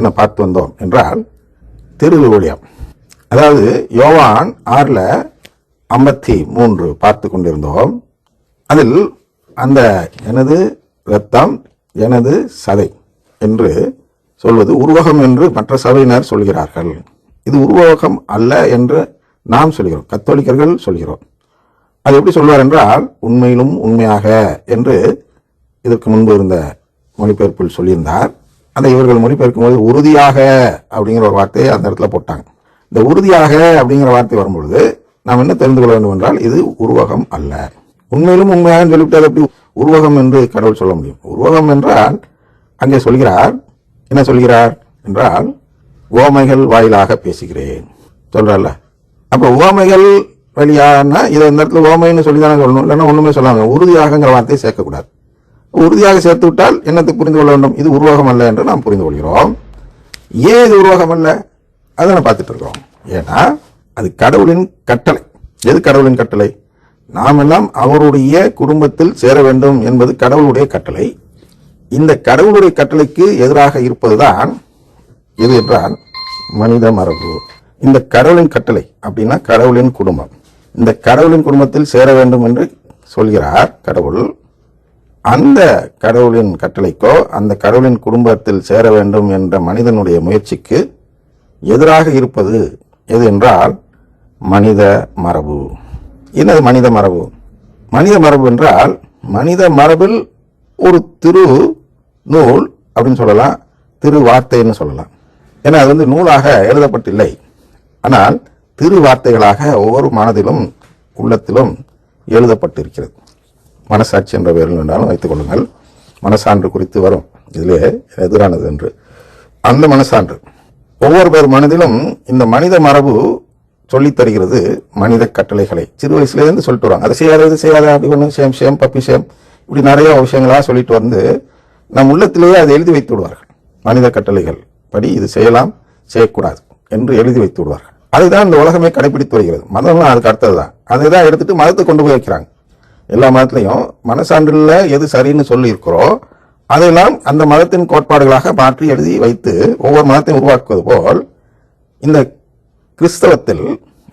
என்ன பார்த்து வந்தோம் என்றால் திருவிழியம் அதாவது யோவான் ஆறில் ஐம்பத்தி மூன்று பார்த்து கொண்டிருந்தோம். அதில் அந்த எனது இரத்தம் எனது சதை என்று சொல்வது உருவகம் என்று மற்ற சபையினர் சொல்கிறார்கள். இது உருவகம் அல்ல என்று நாம் சொல்கிறோம் கத்தோலிக்கர்கள் சொல்கிறோம். அது எப்படி சொல்வார் என்றால் உண்மையிலும் உண்மையாக என்று இதற்கு முன்பு இருந்த மொழிபெயர்ப்பில் சொல்லியிருந்தார். அதை இவர்கள் மொழிபெயர்க்கும் போது உறுதியாக அப்படிங்கிற ஒரு வார்த்தையை அந்த இடத்துல போட்டாங்க. இந்த உறுதியாக அப்படிங்கிற வார்த்தை வரும்பொழுது நாம் என்ன தெரிந்து கொள்ள வேண்டும் என்றால் இது உருவகம் அல்ல. உண்மையிலும் உண்மையாக சொல்லிவிட்டு அதை எப்படி உருவகம் என்று கடவுள் சொல்ல முடியும்? உருவகம் என்றால் அங்கே சொல்கிறார். என்ன சொல்கிறார் என்றால் ஓமைகள் வாயிலாக பேசுகிறேன். சொல்றல்ல அப்போ ஓமைகள் வழியானா இதை இந்த இடத்துல ஓமைன்னு சொல்லி தானே சொல்லணும்? இல்லைன்னா ஒன்றுமே சொல்லாமல் உறுதியாகங்கிற வார்த்தையை சேர்க்கக்கூடாது. உறுதியாக சேர்த்து விட்டால் என்னத்தை புரிந்து கொள்ள வேண்டும்? இது உருவகம் அல்ல என்று நாம் புரிந்து கொள்கிறோம். ஏன் இது உருவகம் அல்ல அதை நான் பார்த்துட்டு இருக்கிறோம் ஏன்னா அது கடவுளின் கட்டளை. எது கடவுளின் கட்டளை? நாம் எல்லாம் அவருடைய குடும்பத்தில் சேர வேண்டும் என்பது கடவுளுடைய கட்டளை. இந்த கடவுளுடைய கட்டளைக்கு எதிராக இருப்பதுதான் எது என்றால் மனித மரபு. இந்த கடவுளின் கட்டளை அப்படின்னா கடவுளின் குடும்பம். இந்த கடவுளின் குடும்பத்தில் சேர வேண்டும் என்று சொல்கிறார் கடவுள். அந்த கடவுளின் கட்டளைக்கோ அந்த கடவுளின் குடும்பத்தில் சேர வேண்டும் என்ற மனிதனுடைய முயற்சிக்கு எதிராக இருப்பது எது என்றால் மனித மரபு. என்னது மனித மரபு? மனித மரபு என்றால் மனித மரபில் ஒரு திரு நூல் அப்படின்னு சொல்லலாம் திரு வார்த்தைன்னு சொல்லலாம். ஏன்னா அது வந்து நூலாக எழுதப்பட்டில்லை. ஆனால் திரு வார்த்தைகளாக ஒவ்வொரு மனதிலும் உள்ளத்திலும் எழுதப்பட்டிருக்கிறது. மனசாட்சி என்ற பெயரில் வேண்டாலும் வைத்துக் கொள்ளுங்கள். மனசான்று குறித்து வரும். இதிலே எதிரானது என்று. அந்த மனசான்று. ஒவ்வொரு பேர் மனதிலும் இந்த மனித மரபு சொல்லித் தருகிறது மனித கட்டளைகளை. சிறு வயசுலேருந்து சொல்லிட்டு வராங்க. அதை செய்யாத இது செய்யாத அப்படி ஒன்று சேம் சேம் பப்பி சேம் இப்படி நிறைய விஷயங்களாக சொல்லிட்டு வந்து நம் உள்ளத்திலேயே அதை எழுதி வைத்து விடுவார்கள். மனித கட்டளைகள் படி இது செய்யலாம் செய்யக்கூடாது என்று எழுதி வைத்து விடுவார்கள். அதுதான் இந்த உலகமே கடைபிடித்து வருகிறது. மதம்லாம் அதுக்கு அடுத்தது தான் அதை தான் எடுத்துட்டு மதத்தை கொண்டு போய் வைக்கிறாங்க. எல்லா மதத்திலையும் மனசான்றில் எது சரின்னு சொல்லியிருக்கிறோம் அதையெல்லாம் அந்த மதத்தின் கோட்பாடுகளாக மாற்றி எழுதி வைத்து ஒவ்வொரு மதத்தையும் உருவாக்குவது போல் இந்த கிறிஸ்தவத்தில்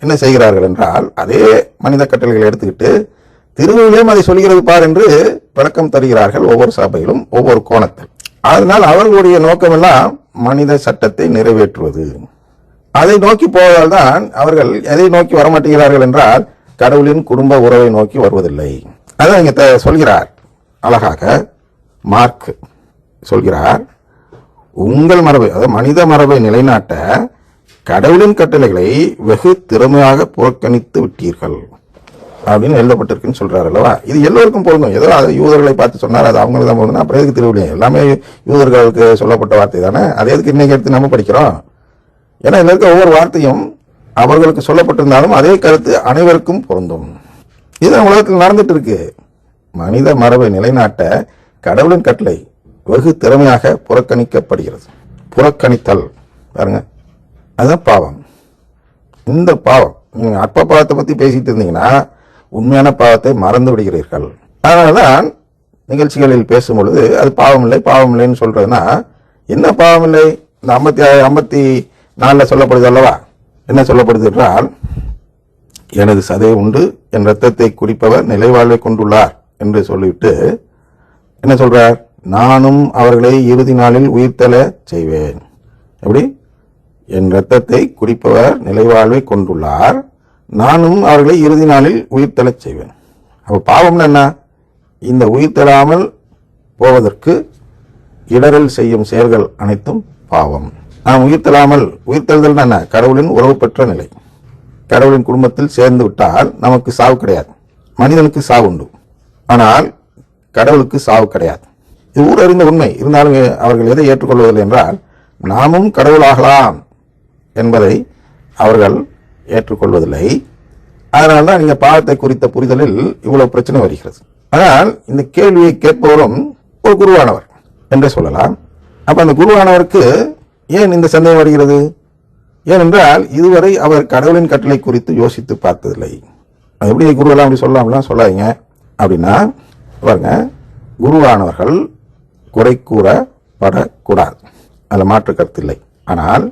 என்ன செய்கிறார்கள் என்றால் அதே மனித கட்டளைகளை எடுத்துக்கிட்டு திருவிழியம் அதை சொல்கிறது பார் என்று விளக்கம் தருகிறார்கள் ஒவ்வொரு சபையிலும் ஒவ்வொரு கோணத்தில். அதனால் அவர்களுடைய நோக்கமெல்லாம் மனித சட்டத்தை நிறைவேற்றுவது. அதை நோக்கி போவதால் தான் அவர்கள் எதை நோக்கி வரமாட்டேங்கிறார்கள் என்றால் கடவுளின் குடும்ப உறவை நோக்கி வருவதில்லை. அதான் இங்க த- சொல்கிறார். அழகாக மார்க் சொல்கிறார். உங்கள் மரபை அதாவது மனித மரபை நிலைநாட்ட கடவுளின் கட்டளைகளை வெகு திறமையாக புறக்கணித்து விட்டீர்கள். அப்படின்னு எழுதப்பட்டிருக்குன்னு சொல்றாரு அல்லவா? இது எல்லோருக்கும் பொருந்தும். ஏதோ அது யூதர்களை பார்த்து சொன்னார் அது அவங்களுக்கு தான் பொருந்தும். அப்புறம் எதுக்கு திருவிழியம் எல்லாமே யூதர்களுக்கு சொல்லப்பட்ட வார்த்தை தானே? அது எதுக்கு இன்னைக்கு எடுத்து நம்ம படிக்கிறோம்? ஏன்னா இதுல இருக்க ஒவ்வொரு வார்த்தையும் அவர்களுக்கு சொல்லப்பட்டிருந்தாலும் அதே கருத்து அனைவருக்கும் பொருந்தும். இதுதான் உலகத்தில் நடந்துட்டு இருக்கு மனித மரபை நிலைநாட்ட கடவுளின் கட்டளை வெகு திறமையாக புறக்கணிக்கப்படுகிறது. புறக்கணித்தல். பாருங்க. அதுதான் பாவம். இந்த பாவம் நீங்கள் அற்ப பாவத்தை பற்றி பேசிட்டு இருந்தீங்கன்னா உண்மையான பாவத்தை மறந்து விடுகிறீர்கள். அதனாலதான் நிகழ்ச்சிகளில் பேசும் பொழுது அது பாவம் இல்லை பாவம் இல்லைன்னு சொல்றதுன்னா என்ன பாவம் இல்லை? இந்த ஐம்பத்தி ஐம்பத்தி நாலில் சொல்லப்படுது அல்லவா? என்ன சொல்லப்படுது என்றால் எனது சதை உண்டு என் ரத்தத்தை குடிப்பவர் நிலைவாழ்வை கொண்டுள்ளார் என்று சொல்லிவிட்டு என்ன சொல்றார்? நானும் அவர்களை இறுதி நாளில் உயிர்த்தல செய்வேன். எப்படி? என் ரத்தத்தை குடிப்பவர் நிலைவாழ்வை கொண்டுள்ளார் நானும் அவர்களை இறுதி நாளில் உயிர்த்தல செய்வேன். அப்ப பாவம்னா என்ன? இந்த உயிர்த்தெழாமல் போவதற்கு இடரல் செய்யும் செயல்கள் அனைத்தும் பாவம். நாம் உயிர்த்தெழாமல் உயிர்த்தெழுதல் என்ன? கடவுளின் உறவு பெற்ற நிலை. கடவுளின் குடும்பத்தில் சேர்ந்து விட்டால் நமக்கு சாவு கிடையாது. மனிதனுக்கு சாவு உண்டு. ஆனால் கடவுளுக்கு சாவு கிடையாது. இது ஊரறிந்த உண்மை. இருந்தாலும் அவர்கள் எதை ஏற்றுக்கொள்வதில்லை என்றால் நாமும் கடவுளாகலாம் என்பதை அவர்கள் ஏற்றுக்கொள்வதில்லை. அதனால தான் நீங்கள் பாவத்தை குறித்த புரிதலில் இவ்வளவு பிரச்சனை வருகிறது. ஆனால் இந்த கேள்வியை கேட்பவரும் ஒரு குருவானவர் என்றே சொல்லலாம். அப்ப அந்த குருவானவருக்கு ஏன் இந்த சந்தேகம் வருகிறது? ஏனென்றால் இதுவரை அவர் கடவுளின் கட்டளை குறித்து யோசித்து பார்த்ததில்லை. அது எப்படி குருவெல்லாம் அப்படி சொல்லாமலாம் சொல்லாதீங்க. அப்படின்னா பாருங்க குருவானவர்கள் குறை கூறப்படக்கூடாது. அதில் மாற்று கருத்து இல்லை. ஆனால்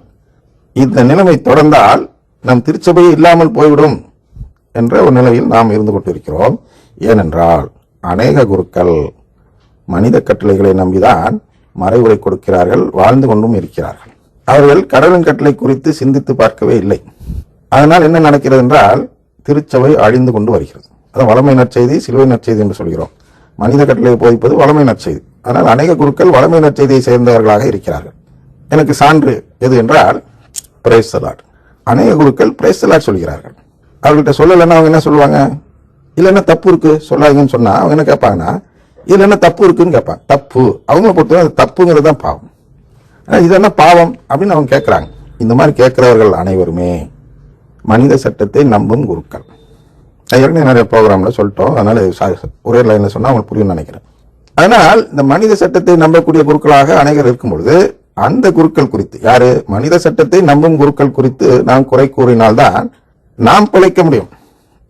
இந்த நிலைமை தொடர்ந்தால் நம் திருச்சபை இல்லாமல் போய்விடும் என்ற ஒரு நிலையில் நாம் இருந்து கொண்டிருக்கிறோம். ஏனென்றால் அநேக குருக்கள் மனித கட்டளைகளை நம்பிதான் மறைவுரை கொடுக்கிறார்கள் வாழ்ந்து கொண்டும் இருக்கிறார்கள். அவர்கள் கடலின் கட்டளை குறித்து சிந்தித்து பார்க்கவே இல்லை. அதனால் என்ன நடக்கிறது என்றால் திருச்சபை அழிந்து கொண்டு வருகிறது. அதான் வளமை நற்செய்தி சிலுவை நற்செய்தி என்று சொல்கிறோம். மனித கட்டளையை போதிப்பது வளமை நற்செய்தி. ஆனால் அநேக குருக்கள் வளமை நற்செய்தியை சேர்ந்தவர்களாக இருக்கிறார்கள். எனக்கு சான்று எது என்றால் பிரேசலாட் அநேக குருக்கள் பிரேசலாட் சொல்கிறார்கள். அவர்கள்ட்ட சொல்லலைன்னா அவங்க என்ன சொல்லுவாங்க? இல்லைன்னா தப்பு இருக்கு சொல்லாதீங்கன்னு சொன்னா அவங்க என்ன கேட்பாங்கன்னா இதுல என்ன தப்பு இருக்குன்னு கேட்பாங்க தப்பு. அவங்கள பொறுத்தவரை அது தப்புங்கிறது தான் பாவம். ஆனால் இது என்ன பாவம் அப்படின்னு அவங்க கேட்குறாங்க. இந்த மாதிரி கேட்குறவர்கள் அனைவருமே மனித சட்டத்தை நம்பும் குருக்கள். நான் ஏற்கனவே நிறைய ப்ரோக்ராமில் சொல்லிட்டோம். அதனால் சா- ஒரே லைனில் சொன்னால் அவங்களுக்கு புரியும் நினைக்கிறேன். அதனால் இந்த மனித சட்டத்தை நம்பக்கூடிய குருக்களாக அனைவர் இருக்கும் பொழுது அந்த குருக்கள் குறித்து யாரு? மனித சட்டத்தை நம்பும் குருக்கள் குறித்து நாம் குறை கூறினால்தான் நாம் பிழைக்க முடியும்.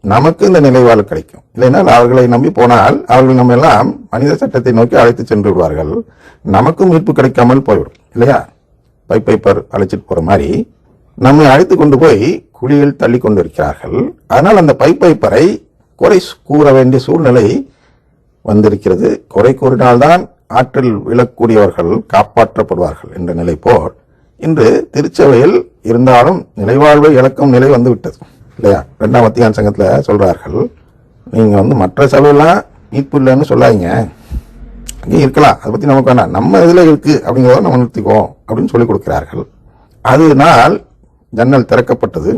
நமக்கு இந்த நிலைவாழ் கிடைக்கும். இல்லைனால் அவர்களை நம்பி போனால் அவர்கள் நம்ம எல்லாம் மனித சட்டத்தை நோக்கி அழைத்து சென்று விடுவார்கள். நமக்கும் மீட்பு கிடைக்காமல் போய்விடும். இல்லையா? பைப்பைப்பர் அழைச்சிட்டு போற மாதிரி நம்மை அழைத்து கொண்டு போய் குழியில் தள்ளி கொண்டு இருக்கிறார்கள் அதனால் அந்த பைப்பைப்பரை குறை கூற வேண்டிய சூழ்நிலை வந்திருக்கிறது. குறை கூறினால்தான் ஆற்றில் விழக்கூடியவர்கள் காப்பாற்றப்படுவார்கள் என்ற நிலை போல் இன்று திருச்சபையில் இருந்தாலும் நிலைவாழ்வை இழக்கும் நிலை வந்துவிட்டது இல்லையா? ரெண்டாம் வத்தியான் சங்கத்தில் சொல்கிறார்கள் நீங்கள் வந்து மற்ற செலவுலாம் மீட்பு இல்லைன்னு சொல்லாதீங்க. அங்கேயும் இருக்கலாம். அதை பற்றி நமக்கு வேணாம். நம்ம இதில் இருக்குது அப்படிங்கிறத நம்ம நிறுத்திக்குவோம் அப்படின்னு சொல்லி கொடுக்கிறார்கள். அதனால் ஜன்னல் திறக்கப்பட்டது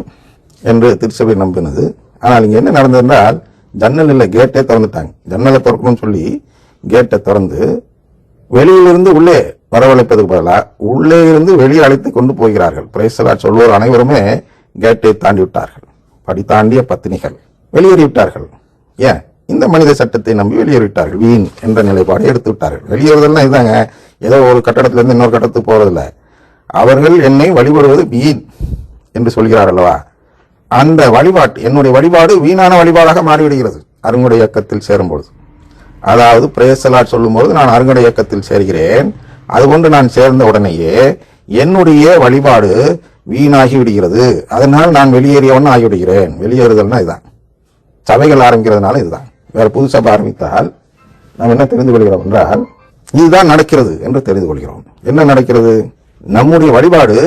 என்று திருச்சபை நம்பினது. ஆனால் இங்கே என்ன நடந்ததுன்றால் ஜன்னல் இல்லை கேட்டே திறந்துட்டாங்க. ஜன்னலை திறக்கணும்னு சொல்லி கேட்டை திறந்து வெளியிலிருந்து உள்ளே வரவழைப்பதற்கு பதிலாக உள்ளே இருந்து வெளியே அழைத்து கொண்டு போகிறார்கள். பிரைசலாட் சொல்வோர் அனைவருமே கேட்டை தாண்டி விட்டார்கள். படித்தாண்டிய பத்தினிகள் வெளியேறிவிட்டார்கள். ஏன்? இந்த மனித சட்டத்தை நம்பி வெளியேறிவிட்டார்கள். வீண் என்ற நிலைப்பாடு எடுத்து விட்டார்கள் வெளியேறுதல்னா இதுதாங்க ஏதோ ஒரு கட்டடத்துலேருந்து இன்னொரு கட்டத்துக்கு போகிறதில்ல அவர்கள் என்னை வழிபடுவது வீண் என்று சொல்கிறார் அல்லவா? அந்த வழிபாட்டு என்னுடைய வழிபாடு வீணான வழிபாடாக மாறிவிடுகிறது அருங்குடை இயக்கத்தில் சேரும்பொழுது. அதாவது பிரேசலாட் சொல்லும்போது நான் அருங்குடை இயக்கத்தில் சேர்கிறேன். அதுகொண்டு நான் சேர்ந்த உடனேயே என்னுடைய வழிபாடு வீணாகி விடுகிறது. அதனால் நான் வெளியேறியவன் ஆகிவிடுகிறேன். வெளியேறுதல்னா இதுதான். சபைகள் ஆரம்பிக்கிறதுனால இதுதான். வேற புது சபை ஆரம்பித்தால் நாம் என்ன தெரிந்து கொள்கிறோம் என்றால் இதுதான் நடக்கிறது என்று தெரிந்து கொள்கிறோம். என்ன நடக்கிறது? நம்முடைய வழிபாடு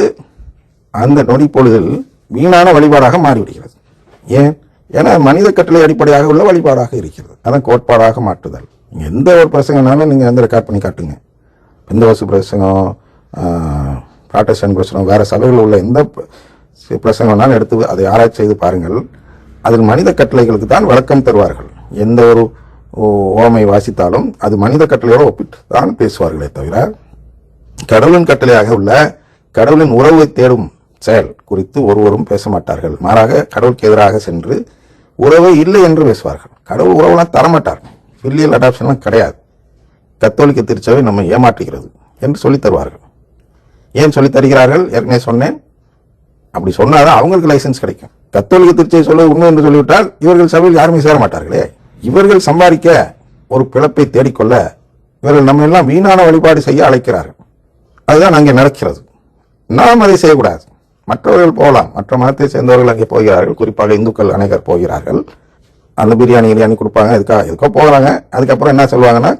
அந்த நொடி பொழுதில் வீணான வழிபாடாக மாறிவிடுகிறது. ஏன்? ஏன்னா மனித கட்டளை அடிப்படையாக உள்ள வழிபாடாக இருக்கிறது. அதான் கோட்பாடாக மாற்றுதல். எந்த ஒரு பிரசங்கனாலும் நீங்கள் வந்து ரெக்கார்ட் பண்ணி காட்டுங்க. பெந்தவாசு பிரசங்கம் ப்ராட்டஸ்டன் பிரசங்கம் வேறு சபைகளில் உள்ள எந்த ப- எடுத்து அதை ஆராய்ச்சி செய்து பாருங்கள். அதில் மனித கட்டளைகளுக்கு தான் விளக்கம் தருவார்கள். எந்த ஒரு ஓ- ஓமை வாசித்தாலும் அது மனித கட்டளையோடு ஒப்பிட்டு தான் பேசுவார்களே தவிர கடவுளின் கட்டளையாக உள்ள கடவுளின் உறவை தேடும் செயல் குறித்து ஒருவரும் பேச மாட்டார்கள். மாறாக கடவுளுக்கு எதிராக சென்று உறவே இல்லை என்று பேசுவார்கள். கடவுள் உறவுலாம் தரமாட்டார். பில்லியல் அடாப்ஷன்லாம் கிடையாது. கத்தோலிக்க திருச்சபை நம்ம ஏமாற்றுகிறது என்று சொல்லித் தருவார்கள். ஏன் சொல்லி தருகிறார்கள் ஏற்கனவே சொன்னேன். அப்படி சொன்னாதான் அவங்களுக்கு லைசன்ஸ் கிடைக்கும். கத்தோலிக்க திருச்சியை சொல்வது உண்மை என்று சொல்லிவிட்டால் இவர்கள் சபையில் யாருமே சேர மாட்டார்களே. இவர்கள் சம்பாதிக்க ஒரு பிழப்பை தேடிக்கொள்ள இவர்கள் நம்ம எல்லாம் வீணான வழிபாடு செய்ய அழைக்கிறார்கள். அதுதான் அங்கே நடக்கிறது. நாம் அதை செய்யக்கூடாது. மற்றவர்கள் போகலாம். மற்ற மதத்தை சேர்ந்தவர்கள் அங்கே போகிறார்கள். குறிப்பாக இந்துக்கள் அநேகர் போகிறார்கள். அந்த பிரியாணி பிரியாணி கொடுப்பாங்க. இதுக்காக எதுக்கோ போகிறாங்க. அதுக்கப்புறம் என்ன சொல்லுவாங்கன்னா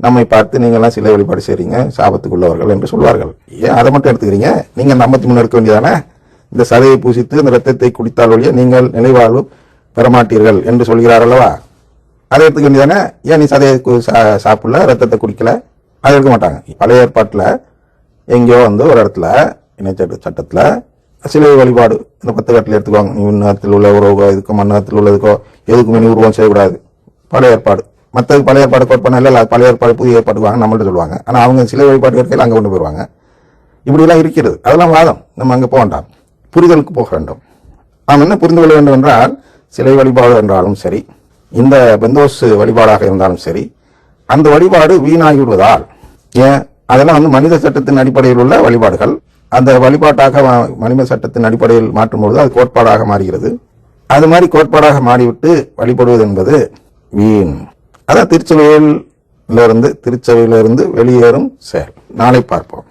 நம்மை பார்த்து நீங்கள்லாம் சிலை வழிபாடு செய்கிறீங்க சாபத்துக்குள்ளவர்கள் என்று சொல்வார்கள். ஏன் அதை மட்டும் எடுத்துக்கிறீங்க? நீங்கள் நம்பத்தி முன்னே இருக்க எடுக்க வேண்டியதானே? இந்த சதையை பூசித்து இந்த ரத்தத்தை குடித்தால் ஒழிய நீங்கள் நிலைவாழ்வு பெறமாட்டீர்கள் என்று சொல்கிறார் அல்லவா? அதை எடுத்துக்க வேண்டியதானே? ஏன் நீ சதையை சா- சாப்பிடல ரத்தத்தை குடிக்கல? அதை எடுக்க மாட்டாங்க. பழைய ஏற்பாட்டில் எங்கேயோ வந்து ஒரு இடத்துல இணைச்சட்ட சட்டத்தில் சிலை வழிபாடு இந்த பத்து கட்டில் எடுத்துக்குவாங்க. நீ விண்ணகத்தில் உள்ள உறவுகோ இதுக்கோ மண்ணகத்தில் உள்ளதுக்கோ எதுக்குமே நீ உருவம் செய்யக்கூடாது. பழைய ஏற்பாடு. மற்றது பழைய ஏற்பாடு கோட் பண்ண இல்லை பழைய ஏற்பாடு புதிய ஏற்பாடு வாங்க நம்மள்ட்ட சொல்லுவாங்க. ஆனால் அவங்க சிலை வழிபாடு இருக்கையில் அங்கே கொண்டு போயிடுவாங்க இப்படிலாம் இருக்கிறது. அதெல்லாம் வாதம். நம்ம அங்கே போக வேண்டாம். புரிதலுக்கு போக வேண்டும். நாம் என்ன புரிந்து கொள்ள வேண்டும் என்றால் சிலை வழிபாடு என்றாலும் சரி இந்த பெந்தோஸ் வழிபாடாக இருந்தாலும் சரி அந்த வழிபாடு வீணாகி விடுவதால் ஏன்? அதெல்லாம் வந்து மனித சட்டத்தின் அடிப்படையில் உள்ள வழிபாடுகள். அந்த வழிபாட்டாக மனித சட்டத்தின் அடிப்படையில் மாற்றும்பொழுது அது கோட்பாடாக மாறுகிறது. அது மாதிரி கோட்பாடாக மாறிவிட்டு வழிபடுவது என்பது வீண். அதான் திருச்சபையிலிருந்து திருச்சபையிலிருந்து வெளியேறும் செயல். நாளை பார்ப்போம்.